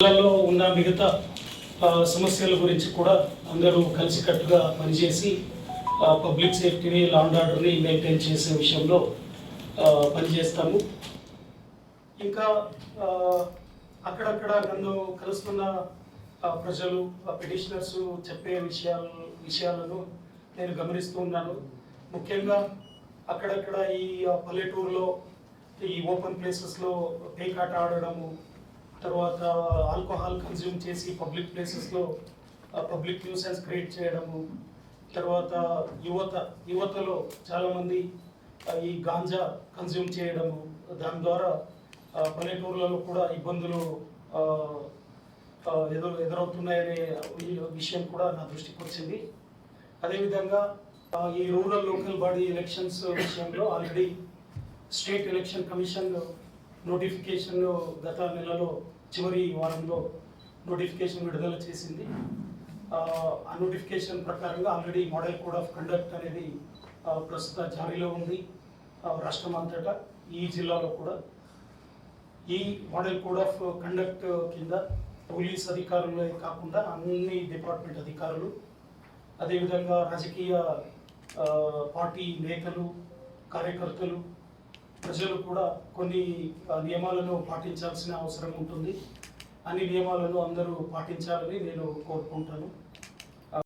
జిల్లాలో ఉన్న మిగతా సమస్యల గురించి కూడా అందరూ కలిసికట్టుగా పనిచేసి పబ్లిక్ సేఫ్టీని లాండ్ ఆర్డర్ని మెయింటైన్ చేసే విషయంలో పనిచేస్తాము. ఇంకా అక్కడక్కడ నన్ను కలుస్తున్న ఆ, ప్రజలు పిటిషనర్స్ చెప్పే విషయాలు విషయాలను నేను గమనిస్తూ ఉన్నాను. ముఖ్యంగా అక్కడక్కడ ఈ పల్లెటూరులో ఈ ఓపెన్ ప్లేసెస్లో పేకాట ఆడడము తర్వాత ఆల్కహాల్ కన్జ్యూమ్ చేసి పబ్లిక్ ప్లేసెస్లో పబ్లిక్ న్యూసెన్స్ క్రియేట్ చేయడము తర్వాత యువత యువతలో చాలామంది ఈ గాంజా కన్జ్యూమ్ చేయడము దాని ద్వారా ఆ, పల్లెటూర్లలో కూడా ఇబ్బందులు ఎదురు ఎదురవుతున్నాయనే విషయం కూడా నా దృష్టికి వచ్చింది. అదేవిధంగా ఈ రూరల్ లోకల్ బాడీ ఎలక్షన్స్ విషయంలో already state election commission notification గత నెలలో చివరి వారంలో నోటిఫికేషన్ విడుదల చేసింది. ఆ, నోటిఫికేషన్ ప్రకారంగా already model code of conduct అనేది ప్రస్తుత జారీలో ఉంది. రాష్ట్రం అంతటా ఈ జిల్లాలో కూడా. ఈ మోడల్ కోడ్ ఆఫ్ కండక్ట్ కింద పోలీస్ అధికారులే కాకుండా అన్ని డిపార్ట్మెంట్ అధికారులు అదేవిధంగా రాజకీయ పార్టీ నేతలు కార్యకర్తలు ప్రజలు కూడా కొన్ని ఆ, నియమాలను పాటించాల్సిన అవసరం ఉంటుంది. అన్ని నియమాలను అందరూ పాటించాలని నేను కోరుకుంటాను.